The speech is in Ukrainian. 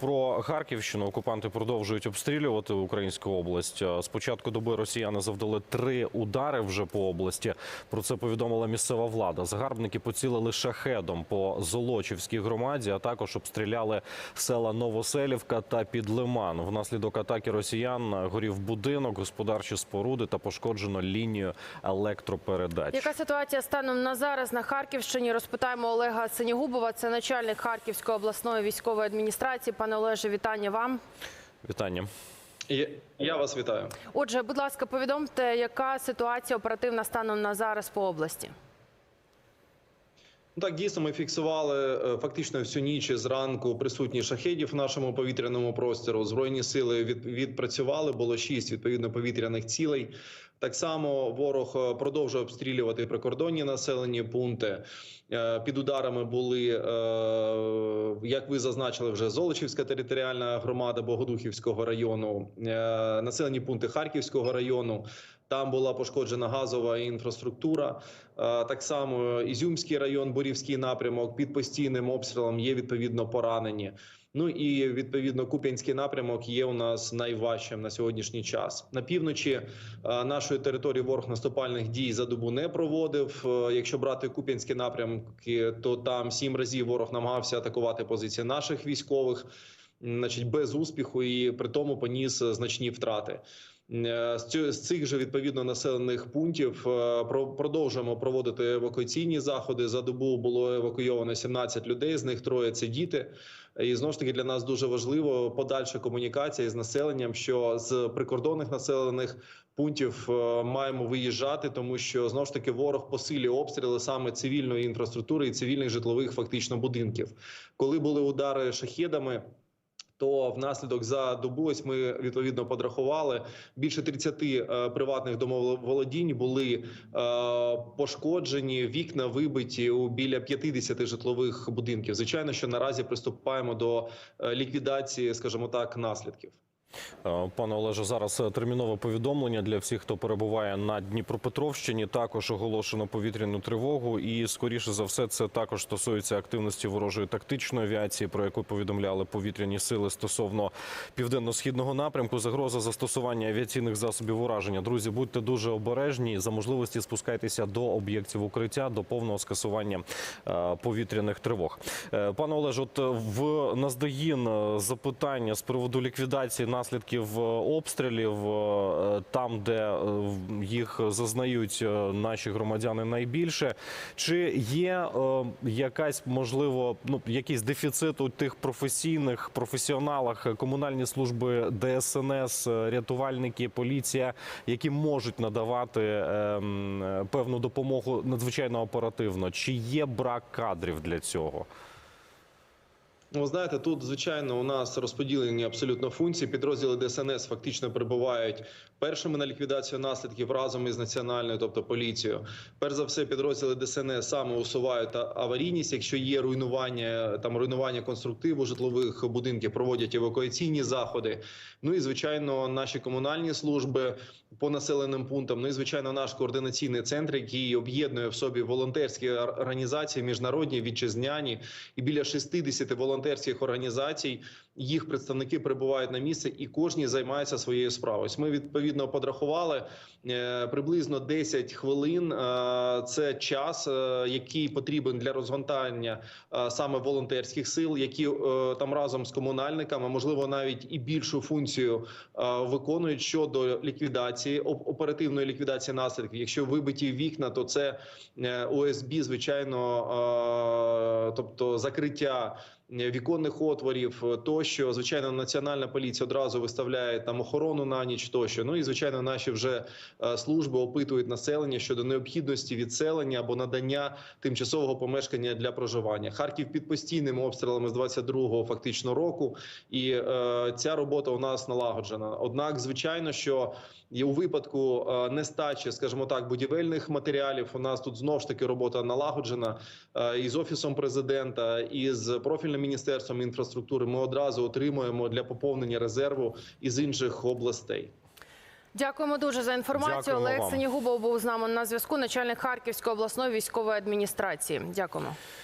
Про Харківщину окупанти продовжують обстрілювати українську область. З початку доби росіяни завдали три удари вже по області. Про це повідомила місцева влада. Загарбники поцілили шахедом по Золочівській громаді, а також обстріляли села Новоселівка та Підлиман. Внаслідок атаки росіян горів будинок, господарчі споруди та пошкоджено лінію електропередач. Яка ситуація станом на зараз на Харківщині? Розпитаємо Олега Синігубова, це начальник Харківської обласної військової адміністрації. Пане Олеже, вітання вам. Вітання. Я, вас вітаю. Отже, будь ласка, повідомте, яка ситуація оперативна станом на зараз по області? Ну, Так, дійсно, ми фіксували е, фактично всю ніч і зранку присутність шахедів в нашому повітряному простору. Збройні сили від, відпрацювали. Було шість відповідно повітряних цілей. Так само ворог е, продовжує обстрілювати прикордонні населені пункти. Е, Під ударами були, е, як ви зазначили, вже Золочівська територіальна громада Богодухівського району, населені пункти Харківського району. Там була пошкоджена газова інфраструктура. Так само Ізюмський район, Борівський напрямок під постійним обстрілом є відповідно поранені. Ну і відповідно Куп'янський напрямок є у нас найважчим на сьогоднішній час. На півночі е, нашої території ворог наступальних дій за добу не проводив. Е, Якщо брати Куп'янські напрямки, то там сім разів ворог намагався атакувати позиції наших військових, значить без успіху, і при тому поніс е, значні втрати. Е, З цих же відповідно населених пунктів е, продовжуємо проводити евакуаційні заходи. За добу було евакуйовано 17 людей. З них троє це діти. І знову ж таки для нас дуже важливо подальша комунікація з населенням, що з прикордонних населених пунктів маємо виїжджати, тому що знову ж таки ворог посилює обстріли саме цивільної інфраструктури і цивільних житлових фактично будинків. Коли були удари шахедами. То внаслідок за добу ось ми відповідно подрахували більше 30 е, приватних домоволодінь були е, пошкоджені, вікна вибиті у біля 50 житлових будинків. Звичайно, що наразі приступаємо до е, ліквідації, скажімо так, наслідків. Е, Пане Олеже, зараз е, термінове повідомлення для всіх, хто перебуває на Дніпропетровщині. Також оголошено повітряну тривогу, і скоріше за все, це також стосується активності ворожої тактичної авіації, про яку повідомляли повітряні сили стосовно південно-східного напрямку. Загроза застосування авіаційних засобів ураження. Друзі, будьте дуже обережні. За можливості спускайтеся до об'єктів укриття до повного скасування е, повітряних тривог. Пане Олеже, от в наздогін запитання з приводу ліквідації наслідків е, обстрілів е, там, де е, їх зазнають наші громадяни найбільше. Чи є якась можливо ну якийсь дефіцит у тих професійних професіоналах, комунальні служби ДСНС, рятувальники, поліція, які можуть надавати певну допомогу надзвичайно оперативно? Чи є брак кадрів для цього? Ну, знаєте, тут звичайно у нас розподілені абсолютно функції. Підрозділи ДСНС фактично прибувають першими на ліквідацію наслідків разом із національною, тобто поліцією. Перш за все, підрозділи ДСНС саме усувають аварійність. Якщо є руйнування, там руйнування конструктиву житлових будинків, проводять евакуаційні заходи. Ну і звичайно, наші комунальні служби по населеним пунктам. Ну і звичайно, наш координаційний центр, який об'єднує в собі волонтерські організації, міжнародні вітчизняні і біля 60 волонтерських організацій. Їх представники прибувають на місце, і кожні займається своєю справою. Ми відповідно подрахували е, приблизно 10 хвилин. е, Це час, е, який потрібен для розгортання саме волонтерських сил, які там разом з комунальниками, можливо, навіть і більшу функцію виконують щодо ліквідації оп- оперативної ліквідації наслідків. Якщо вибиті вікна, то це ОСБ, звичайно, тобто закриття віконних отворів, е, тощо. Звичайно, національна поліція одразу виставляє там охорону на ніч тощо. Ну і звичайно, наші вже е, служби опитують населення щодо необхідності відселення або надання тимчасового помешкання для проживання. Харків під постійними обстрілами з 22-го фактично року, і е, ця робота у нас налагоджена. Однак, звичайно, що і у випадку е, нестачі, скажімо так, будівельних матеріалів, у нас тут знов ж таки робота налагоджена е, і з офісом президента, і з профільним міністерством інфраструктури. Ми одразу отримуємо для поповнення резерву із інших областей. Дякуємо дуже за інформацію. Дякуємо Олег вам. Синігубов був з нами на зв'язку. Начальник Харківської обласної військової адміністрації. Дякуємо.